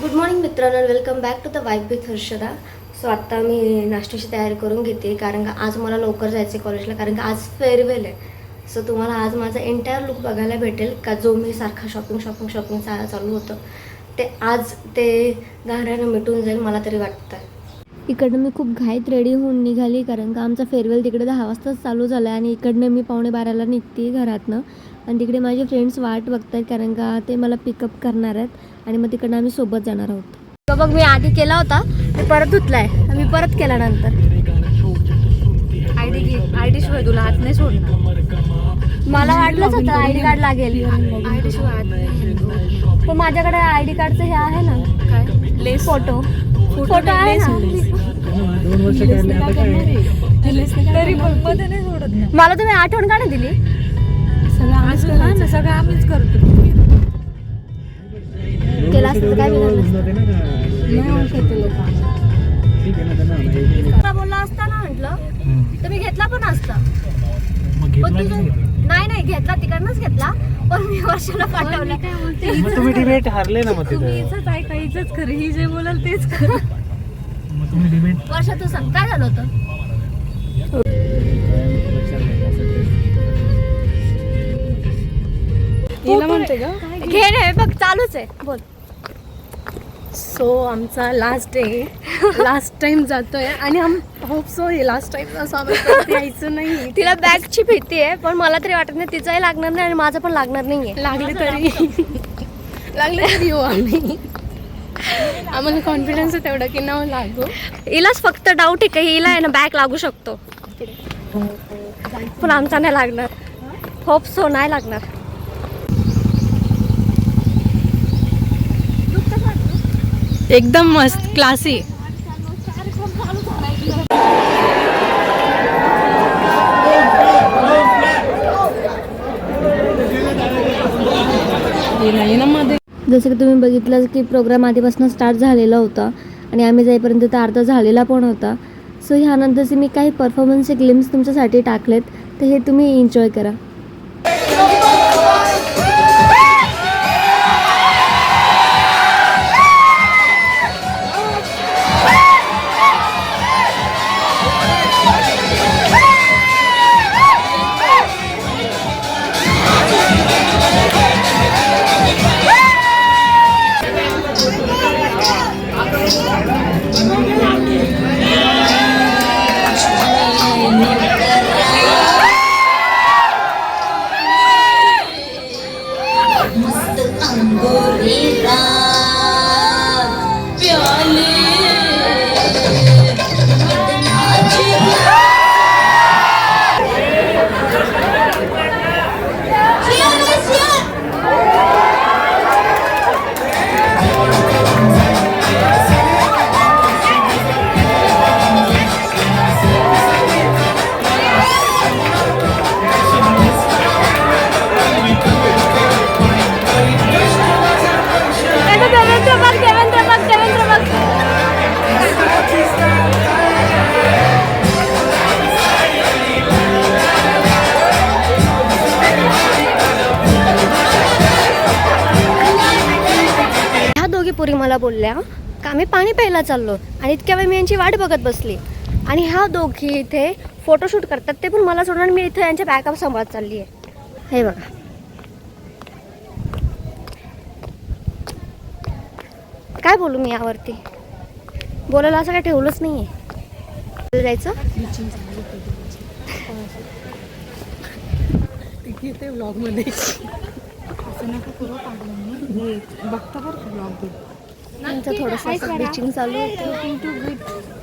Good morning मित्रांनो welcome back to the wife with Harshada so आत्ता मी नाश्त्याची तयारी करून घेते कारण का आज मला लवकर जायचं आहे कॉलेजला कारण का आज फेअरवेल आहे. सो तुम्हाला आज माझा एंटायर लुक बघायला भेटेल का जो मी सारखा शॉपिंग शॉपिंग शॉपिंग चा चालू होतं ते आज ते गाण्यानं मिटून जाईल मला तरी वाटतं. इकडनं मी खूप घाईत रेडी होऊन निघाली कारण का आमचा फेअरवेल तिकडे दहा वाजताच चालू झाला आहे आणि इकडनं मी पावणे बाराला निघते घरातनं. आणि तिकडे माझे फ्रेंड्स वाट बघत आहेत कारण का ते मला पिकअप करणार आहेत. आणि मग तिकडनं आम्ही सोबत जाणार आहोत. तो बघ मी आधी केला होता मी परत धुतलाय. मी परत केला नंतर. आय डी घे आय डी शिवाय तुला हात नाही सोडणार. मला वाटलंच होतं आय डी कार्ड लागेल. आय डी शिवाय हात नाही पण माझ्याकडे आय डी कार्डचं हे आहे ना काय? लेस. फोटो. फोटो आहे मला तुम्ही आठवण का नाही दिली? सगळं आम्हीच सगळं करतो. केला वर्ष असतं तर काय बिघडलं बोलला ना म्हटलं मी घेतला पण असता पण तुझं नाही घेतला? नाही नाही घेतला तिकडनंच घेतला पण मी वर्षाला पाठवला मग तुम्ही डिबेट हारले ना मग तुम्ही तिथं खरं ही जे बोलाल तेच खरं मग तुम्ही डिबेट वर्षा तू सांग काय झालं होतं हिला म्हणते का घे रे बघ चालूच आहे बोल सो आमचा लास्ट डे लास्ट टाइम जातोय आणि आम होप सो हे लास्ट टाइम असं आम्हाला परत यायचं नाही. तिला बॅगची भीती आहे पण मला तरी वाटत नाही तिचाही लागणार नाही आणि माझं पण लागणार नाहीये. लागले तरी. लागले तरी येऊ आम्ही. आम्हाला कॉन्फिडन्स आहे तेवढा की नाव लागू. हिलाच फक्त डाऊट आहे का हिला आहे ना बॅग लागू शकतो. पण आमचा नाही लागणार. होप सो नाही लागणार. एकदम मस्त क्लासी जसं की तुम्ही बघितलं की प्रोग्राम आधीपासून स्टार्ट झालेला होता आणि आम्ही जाईपर्यंत तर अर्धा झालेला पण होता. सो ह्यानंतरचे मी काही परफॉर्मन्सचे ग्लिम्स तुमच्यासाठी टाकलेत तर हे तुम्ही एन्जॉय करा. मला बोलल्या का आम्ही पाणी प्यायला चाललो आणि इतक्या वेळ मी यांची वाट बघत बसली. आणि ह्या दोघी इथे फोटोशूट करतात ते पण मला सोडून मी इथे यांच्या बॅकअप सांभाळत चालली आहे हे बघा. काय बोलू मी यावरती? बोलायला असं काय ठेवलंच नाही आहे जायचं? ब्लॉगमध्ये. बघता बरं ब्लॉग त्यांचं थोडंसं ब्लिचिंग चालू होतं.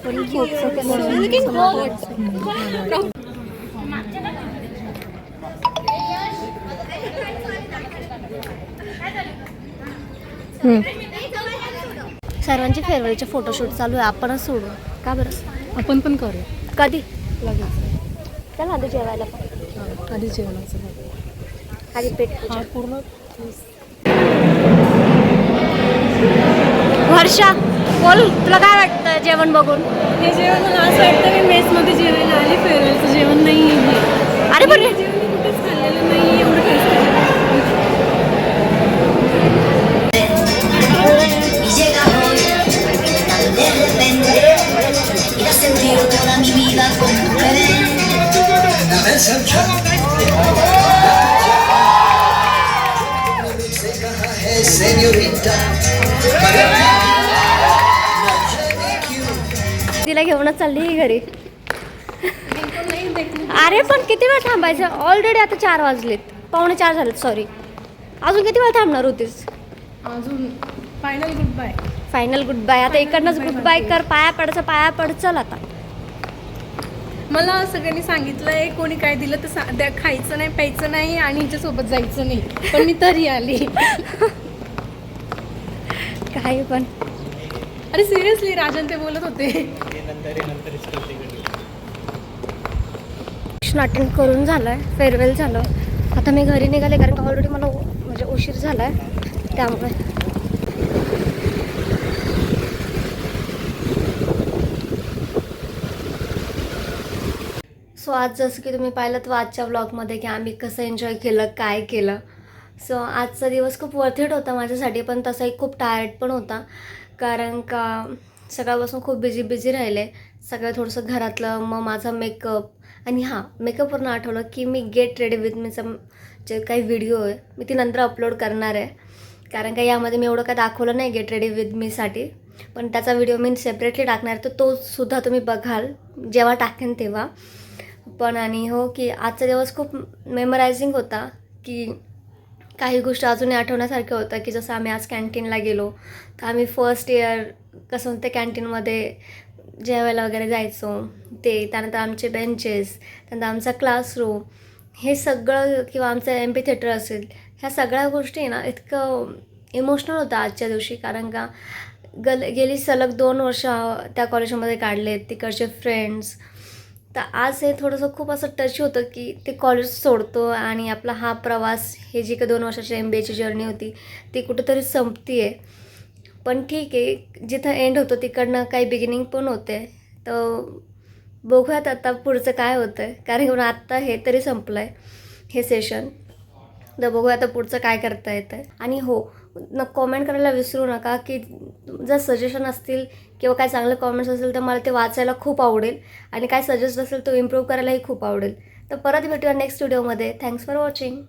हम्म. सर्वांचे फेअरवेलचे फोटोशूट चालू आहे. आपणच सोडू. का बरं? आपण पण करू कधी? लगेच. चला आधी जेवायला पण. आधी जेवणाचं. आधी पेट पूर्ण. हर्षा बोल तुला काय वाटतं जेवण बघून? हे जेवण मला असं वाटतं की मेसमध्ये जेवायला आले फेअरवेलचं जेवण नाही आहे अरे बरं जेवण मी कुठेच खाल्लेलं नाही एवढं Señorita, घेऊनच चालली घरी. अरे पण किती वेळ थांबायचं? ऑलरेडी आता चार वाजलेत. पावणे चार झालेत सॉरी अजून किती वेळ थांबणार होतीस? अजून final good bye final good bye आता इकडनंच गुड बाय कर पाया पडायचं पाया पड चल आता. मला सगळ्यांनी सांगितलंय कोणी काय दिलं तर सा- द्या खायचं नाही प्यायचं नाही आणि हिच्यासोबत जायचं नाही. पण मी तरी आली. काही पण. अरे सिरियसली राजन ते बोलत होते. अटेंड करून झालं आहे फेअरवेल झालं. आता मी घरी निघाले कारण का ऑलरेडी मला म्हणजे उशीर झाला आहे त्यामुळे. सो आज जसं की तुम्ही पाहिलं तर आजच्या ब्लॉगमध्ये की आम्ही कसं एन्जॉय केलं काय केलं. सो आजचा दिवस खूप वर्थीट होता माझ्यासाठी पण तसाही खूप टायर्ड पण होता. कारण का सकाळपासून खूप बिझी बिझी राहिले. सगळं थोडंसं घरातलं मग माझा मेकअप आणि हां मेकअपवरून आठवलं की मी गेट रेडी विथ मीचं जे काही व्हिडिओ आहे मी ती नंतर अपलोड करणार आहे. कारण का यामध्ये मी एवढं काय दाखवलं नाही गेट रेडी विथ मीसाठी पण त्याचा व्हिडिओ मी सेपरेटली टाकणार आहे तर तो सुद्धा तुम्ही बघाल जेव्हा टाकेन तेव्हा. पण आणि हो की आजचा दिवस खूप मेमरायझिंग होता की काही गोष्टी अजूनही आठवण्यासारख्या होत्या की जसं आम्ही आज कॅन्टीनला गेलो तर आम्ही फर्स्ट इयर कसं म्हणते कॅन्टीनमध्ये जेवायला वगैरे जायचो. ते त्यानंतर आमचे बेंचेस त्यानंतर आमचा क्लासरूम हे सगळं किंवा आमचं एम पी थिएटर असेल ह्या सगळ्या गोष्टी ना इतकं इमोशनल होतं आजच्या दिवशी. कारण का गल गेली सलग दोन वर्ष त्या कॉलेजमध्ये काढले तिकडचे फ्रेंड्स तर आज हे थोडंसं खूप असं टच होतं की ते कॉलेज सोडतो आणि आपला हा प्रवास हे जी काही दोन वर्षाची एम बी एची जर्नी होती ती कुठंतरी संपती आहे पण ठीक आहे जिथं एंड होतो तिकडनं काही बिगिनिंग पण होते. तर बघूयात आता पुढचं काय होतं आहे कारण की आत्ता हे तरी संपलं आहे हे सेशन तर बघूया आता पुढचं काय करता येतं आहे आणि हो न कॉमेंट करायला विसरू नका की जर सजेशन असतील किंवा काय चांगले कॉमेंट्स असेल तर मला ते वाचायला खूप आवडेल. आणि काय सजेस्ट असेल तो इम्प्रूव्ह करायलाही खूप आवडेल. तर परत भेटूया नेक्स्ट व्हिडिओमध्ये थँक्स फॉर वॉचिंग